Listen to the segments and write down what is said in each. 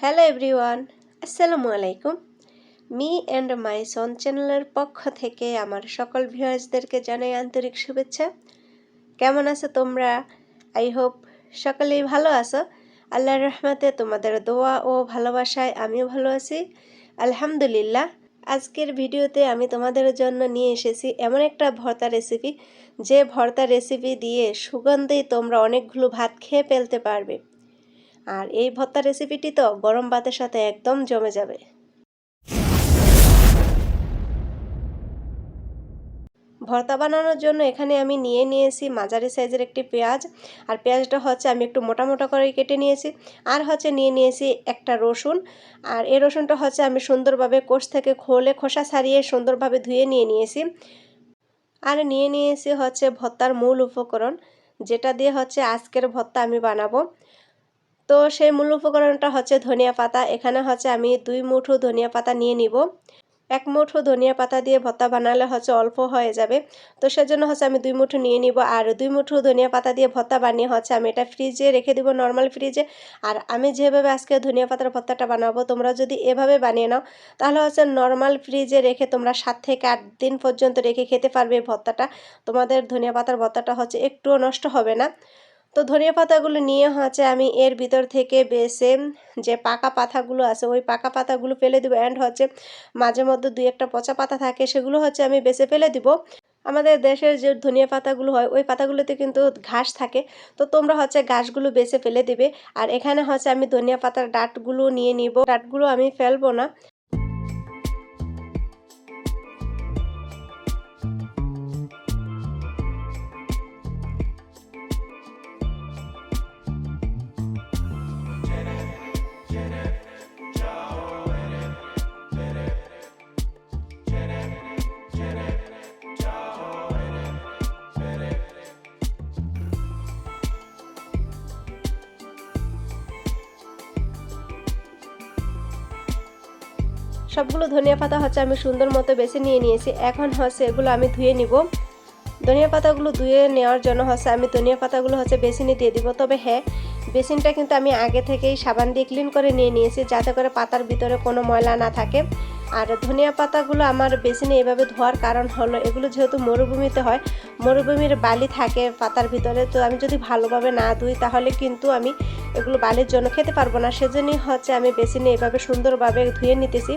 Hello everyone আসসালামু আলাইকুম me and my সন চ্যানেলের পক্ষ থেকে আমার সকল ভিউয়ার্সদেরকে জানাই আন্তরিক শুভেচ্ছা। কেমন আছো তোমরা? আই হোপ সকলেই ভালো আছো। আল্লাহর রহমতে তোমাদের দোয়া ও ভালোবাসায় আমিও ভালো আছি। আলহামদুলিল্লাহ। আজকের ভিডিওতে আমি তোমাদের জন্য নিয়ে এসেছি এমন একটা ভর্তা রেসিপি যে ভর্তা রেসিপি দিয়ে সুগন্ধেই তোমরা অনেকগুলো ভাত খেয়ে ফেলতে পারবে। আর এই ভর্তা রেসিপিটি তো গরম ভাতের সাথে একদম জমে যাবে। ভর্তা বানানোর জন্য এখানে আমি নিয়ে নিয়েছি মাঝারি সাইজের একটি পেঁয়াজ। আর পেঁয়াজটা হচ্ছে আমি একটু মোটা মোটা করে কেটে নিয়েছি। আর হচ্ছে নিয়ে নিয়েছি একটা রসুন। আর এই রসুনটা হচ্ছে আমি সুন্দরভাবে কোষ থেকে খোলে খোসা ছাড়িয়ে সুন্দরভাবে ধুয়ে নিয়ে নিয়েছি। আর নিয়ে নিয়েছি হচ্ছে ভর্তার মূল উপকরণ, যেটা দিয়ে হচ্ছে আজকের ভর্তা আমি বানাবো। তো সেই মূল উপকরণটা হচ্ছে ধনিয়া পাতা। এখানে হচ্ছে আমি দুই মুঠো ধনিয়া পাতা নিয়ে নিব। এক মুঠো ধনিয়া পাতা দিয়ে ভর্তা বানালে হচ্ছে অল্প হয়ে যাবে। তো সেজন্য হচ্ছে আমি দুই মুঠো নিয়ে নিব। আর দুই মুঠো ধনিয়া পাতা দিয়ে ভর্তা বানিয়ে হচ্ছে আমি এটা ফ্রিজে রেখে দিব, নর্মাল ফ্রিজে। আর আমি যেভাবে আজকে ধনিয়া পাতার ভর্তাটা বানাবো, তোমরা যদি এভাবে বানিয়ে নাও, তাহলে হচ্ছে নর্মাল ফ্রিজে রেখে তোমরা সাত থেকে আট দিন পর্যন্ত রেখে খেতে পারবে ভর্তাটা। তোমাদের ধনিয়া পাতার ভর্তাটা হচ্ছে একটুও নষ্ট হবে না। তো ধনিয়া পাতাগুলো নিয়ে হচ্ছে আমি এর ভিতর থেকে বেছে যে পাকা পাতাগুলো আছে, ওই পাকা পাতাগুলো ফেলে দেবো অ্যান্ড হচ্ছে মাঝে মধ্যে দুই একটা পচা পাতা থাকে সেগুলো হচ্ছে আমি বেছে ফেলে দিব। আমাদের দেশের যে ধনিয়া পাতাগুলো হয়, ওই পাতাগুলোতে কিন্তু ঘাস থাকে। তো তোমরা হচ্ছে ঘাসগুলো বেছে ফেলে দিবে। আর এখানে হচ্ছে আমি ধনিয়া পাতার ডাটগুলো নিয়ে নিব। ডাটগুলো আমি ফেলব না। সবগুলো ধনিয়া পাতা হচ্ছে আমি সুন্দর মতো বেছে নিয়ে নিয়েছি। এখন হচ্ছে এগুলো আমি ধুয়ে নিব। ধনিয়া পাতাগুলো ধুয়ে নেওয়ার জন্য হচ্ছে আমি ধনিয়া পাতাগুলো হচ্ছে বেসিনে দিয়ে দিব। তবে হ্যাঁ বেসিনটা কিন্তু আমি আগে থেকেই সাবান দিয়ে ক্লিন করে নিয়ে নিয়েছি যাতে করে পাতার ভিতরে কোনো ময়লা না থাকে। আর ধনিয়া পাতাগুলো আমার বেসিনে এভাবে ধোয়ার কারণ হলো এগুলো যেহেতু মরুভূমিতে হয়, মরুভূমির বালি থাকে পাতার ভিতরে, তো আমি যদি ভালোভাবে না ধুই তাহলে কিন্তু আমি এগুলো বালির জন্য খেতে পারব না। সেজন্যই হচ্ছে আমি বেসিনে এভাবে সুন্দরভাবে ধুয়ে নিতেছি।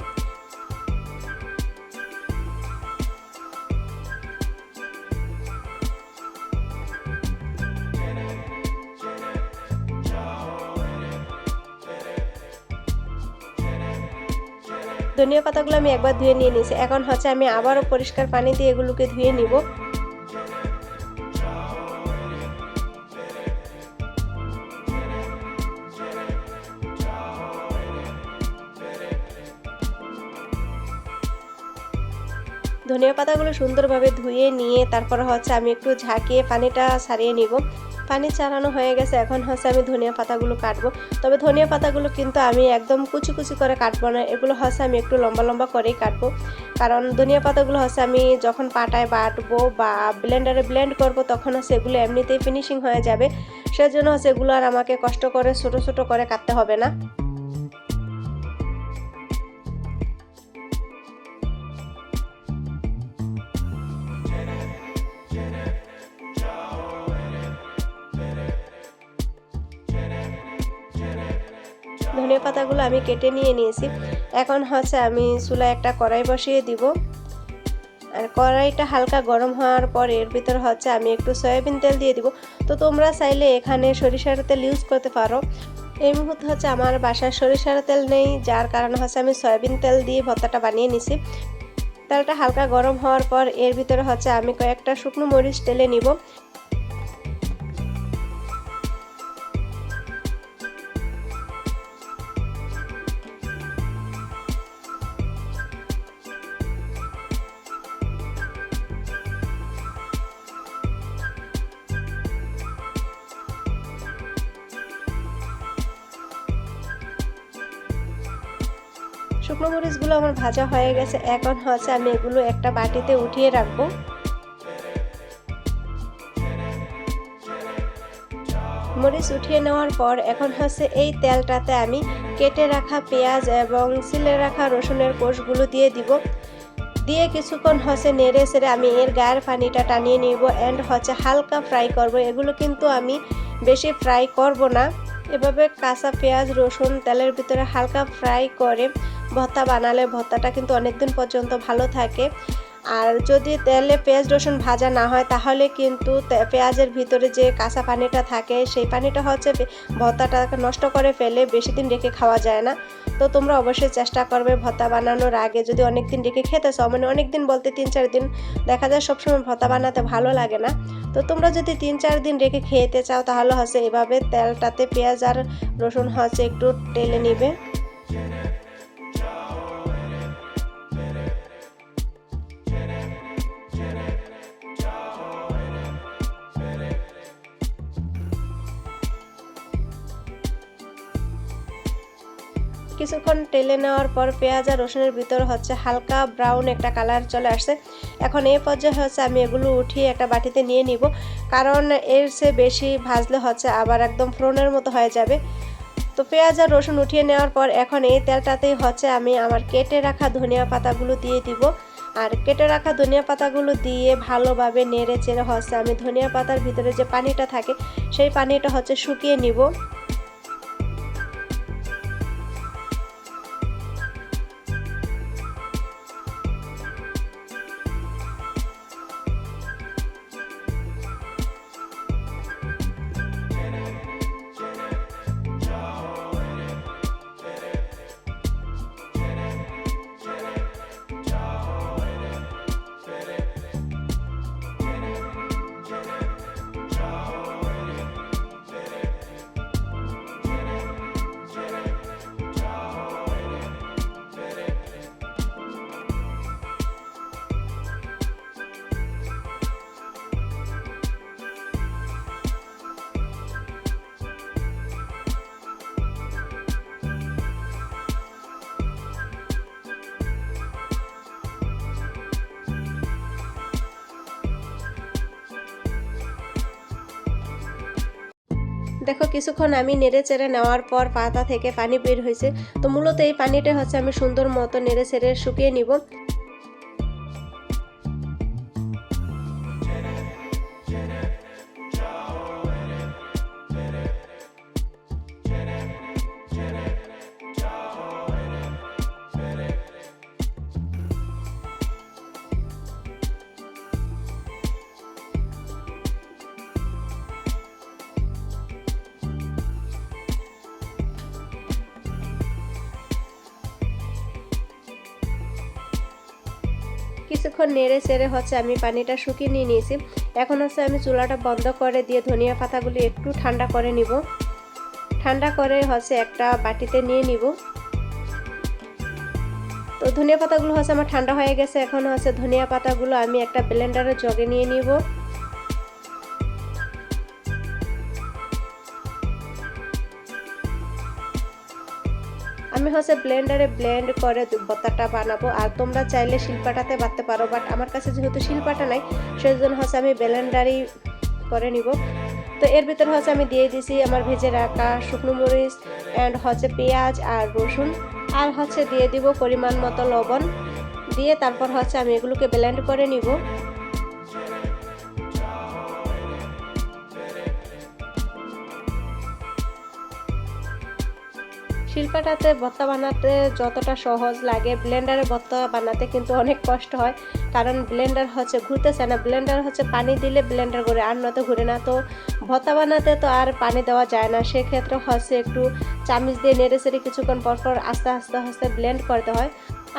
ধনিয়া পাতাগুলো আমি একবার ধুয়ে নিয়ে নিয়েছি। এখন হচ্ছে আমি আবারও পরিষ্কার পানি দিয়ে এগুলোকে ধুয়ে নিব। ধনিয়া পাতাগুলো সুন্দরভাবে ধুয়ে নিয়ে তারপর হচ্ছে আমি একটু ঝাঁকিয়ে পানিটা সারিয়ে নিব। পানি চালানো হয়ে গেছে। এখন হচ্ছে আমি ধনিয়া পাতাগুলো কাটবো। তবে ধনিয়া পাতাগুলো কিন্তু আমি একদম কুচি কুচি করে কাটবো না। এগুলো হচ্ছে আমি একটু লম্বা লম্বা করেই কাটবো। কারণ ধনিয়া পাতাগুলো হচ্ছে আমি যখন পাটায় বাটবো বা ব্লেন্ডারে ব্লেন্ড করব, তখন হচ্ছে এগুলো এমনিতেই ফিনিশিং হয়ে যাবে। সেজন্য হচ্ছে এগুলো আর আমাকে কষ্ট করে ছোটো ছোটো করে কাটতে হবে না। ধনিয়া পাতাগুলো আমি কেটে নিয়ে নিয়েছি। এখন হচ্ছে আমি চুলায় একটা কড়াই বসিয়ে দিব। আর কড়াইটা হালকা গরম হওয়ার পর এর ভিতর হচ্ছে আমি একটু সয়াবিন তেল দিয়ে দিব। তো তোমরা চাইলে এখানে সরিষার তেল ইউজ করতে পারো। এই মুহূর্তে হচ্ছে আমার বাসায় সরিষার তেল নেই, যার কারণে হচ্ছে আমি সয়াবিন তেল দিয়ে ভর্তাটা বানিয়ে নিছি। তেলটা হালকা গরম হওয়ার পর এর ভিতরে হচ্ছে আমি কয়েকটা শুকনো মরিচ তেলে নিব। শুকনো মরিচগুলো আমার ভাজা হয়ে গেছে। এখন হচ্ছে আমি এগুলো একটা বাটিতে উঠিয়ে রাখব। মরিচ উঠিয়ে নেওয়ার পর এখন হচ্ছে এই তেলটাতে আমি কেটে রাখা পেঁয়াজ এবং সিলে রাখা রসুনের কোষগুলো দিয়ে দিব। দিয়ে কিছুক্ষণ হচ্ছে নেড়ে সেড়ে আমি এর গায়ের পানিটা টানিয়ে নিব অ্যান্ড হচ্ছে হালকা ফ্রাই করব। এগুলো কিন্তু আমি বেশি ফ্রাই করব না। এভাবে কাঁচা পেঁয়াজ, রসুন তেলের ভিতরে হালকা ফ্রাই করে ভর্তা বানালে ভর্তাটা কিন্তু অনেক দিন পর্যন্ত ভালো থাকে। আর যদি তেলে পেঁয়াজ, রসুন ভাজা না হয়, তাহলে কিন্তু পেঁয়াজের ভিতরে যে কাঁচা পানিটা থাকে, সেই পানিটা হচ্ছে ভর্তাটাকে নষ্ট করে ফেলে বেশি দিন রেখে খাওয়া যায় না। তো তোমরা অবশ্যই চেষ্টা করবে ভর্তা বানানোর আগে। যদি অনেক দিন রেখে খেতে চাও মানে অনেক দিন বলতে তিন, চার দিন দেখা যায় সবসময় ভর্তা বানাতে ভালো লাগে না। তো তোমরা যদি তিন, চার দিন রেখে খেতে চাও, তাহলে হচ্ছে এভাবে তেলটাতে পেঁয়াজ আর রসুন হচ্ছে একটু টেলে নিবে। কিছুক্ষণ টেলে নেওয়ার পর পেঁয়াজ আর রসুনের ভিতর হচ্ছে হালকা ব্রাউন একটা কালার চলে আসছে। এখন এই পর্যায়ে হচ্ছে আমি এগুলো উঠিয়ে একটা বাটিতে নিয়ে নিব। কারণ এর সে বেশি ভাজলে হচ্ছে আবার একদম ফ্রনের মতো হয়ে যাবে। তো পেঁয়াজ আর রসুন উঠিয়ে নেওয়ার পর এখন এই তেলটাতেই হচ্ছে আমি আমার কেটে রাখা ধনিয়া পাতাগুলো দিয়ে দিব। আর কেটে রাখা ধনিয়া পাতাগুলো দিয়ে ভালোভাবে নেড়ে চেড়ে হচ্ছে আমি ধনিয়া পাতার ভিতরে যে পানিটা থাকে, সেই পানিটা হচ্ছে শুকিয়ে নিব। দেখো, কিছুক্ষণ আমি নেড়ে চেড়ে নেওয়ার পর পাতা থেকে পানি বের হয়েছে। তো মূলত এই পানিটা হচ্ছে আমি সুন্দর মতো নেড়ে চেড়ে শুকিয়ে নিব। কিছুক্ষণ নেড়ে চেড়ে হচ্ছে আমি পানিটা শুকিয়ে নিয়ে নিয়েছি। এখন হচ্ছে আমি চুলাটা বন্ধ করে দিয়ে ধনিয়া পাতাগুলি একটু ঠান্ডা করে নিব। ঠান্ডা করে হচ্ছে একটা বাটিতে নিয়ে নিব। তো ধনিয়া পাতাগুলো হচ্ছে আমার ঠান্ডা হয়ে গেছে। এখন হচ্ছে ধনিয়া পাতাগুলো আমি একটা ব্লেন্ডারে জগে নিয়ে নিব। আমি হচ্ছে ব্লেন্ডারে ব্লেন্ড করে ভর্তাটা বানাবো। আর তোমরা চাইলে শিল্পাটাতে বাটতে পারো বাট আমার কাছে যেহেতু শিল্পাটা নাই সেই জন্য হচ্ছে আমি ব্লেন্ডারই করে নিব। তো এর ভিতরে হচ্ছে আমি দিয়ে দিছি আমার ভেজে রাখা শুকনো মরিচ অ্যান্ড হচ্ছে পেঁয়াজ আর রসুন। আর হচ্ছে দিয়ে দিব পরিমাণ মতো লবণ। দিয়ে তারপর হচ্ছে আমি এগুলোকে ব্লেন্ড করে নিব। শিল্পাটাতে ভর্তা বানাতে যতটা সহজ লাগে ব্লেন্ডারে ভর্তা বানাতে কিন্তু অনেক কষ্ট হয়। কারণ ব্লেন্ডার হচ্ছে ঘুরতেছে না ব্লেন্ডার হচ্ছে পানি দিলে ব্লেন্ডার ঘুরে আর নয়তো ঘুরে না। তো ভর্তা বানাতে তো আর পানি দেওয়া যায় না। সেক্ষেত্রে হচ্ছে একটু চামিচ দিয়ে নেড়ে সেড়ে কিছুক্ষণ পর পর আস্তে আস্তে আস্তে ব্লেন্ড করতে হয়।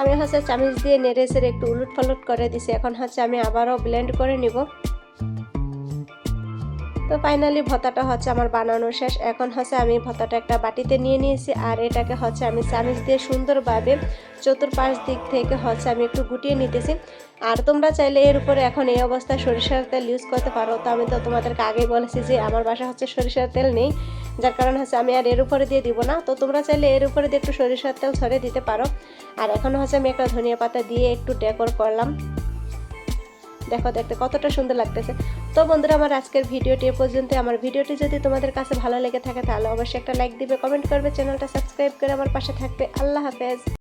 আমি হচ্ছে চামিচ দিয়ে নেড়ে সেড়ে একটু উলট পালট করে দিছি। এখন হচ্ছে আমি আবারও ব্লেন্ড করে নিব। তো ফাইনালি ভর্তাটা হচ্ছে আমার বানানো শেষ। এখন হচ্ছে আমি ভর্তাটা একটা বাটিতে নিয়ে নিয়েছি আর এটাকে হচ্ছে আমি চামিচ দিয়ে সুন্দরভাবে চতুর্পাশ দিক থেকে হচ্ছে আমি একটু গুটিয়ে নিতেছি। আর তোমরা চাইলে এর উপরে এখন এই অবস্থায় সরিষার তেল ইউজ করতে পারো। তো আমি তো তোমাদেরকে আগেই বলেছি যে আমার বাসা হচ্ছে সরিষার তেল নেই। যার কারণে হচ্ছে আমি আর এর উপরে দিয়ে দিব না। তো তোমরা চাইলে এর উপরে দিয়ে একটু সরিষার তেল ছড়িয়ে দিতে পারো। আর এখন হচ্ছে আমি একটা ধনিয়া পাতা দিয়ে একটু ডেকোর করলাম। দেখো দেখতে কতটা সুন্দর লাগতেছে। তো বন্ধুরা, আমার আজকের ভিডিওটি এ পর্যন্ত আমার ভিডিওটি যদি তোমাদের কাছে ভালো লেগে থাকে, তাহলে অবশ্যই একটা লাইক দিবে কমেন্ট করবে, চ্যানেলটা সাবস্ক্রাইব করে আমার পাশে থাকবে। আল্লাহ হাফেজ।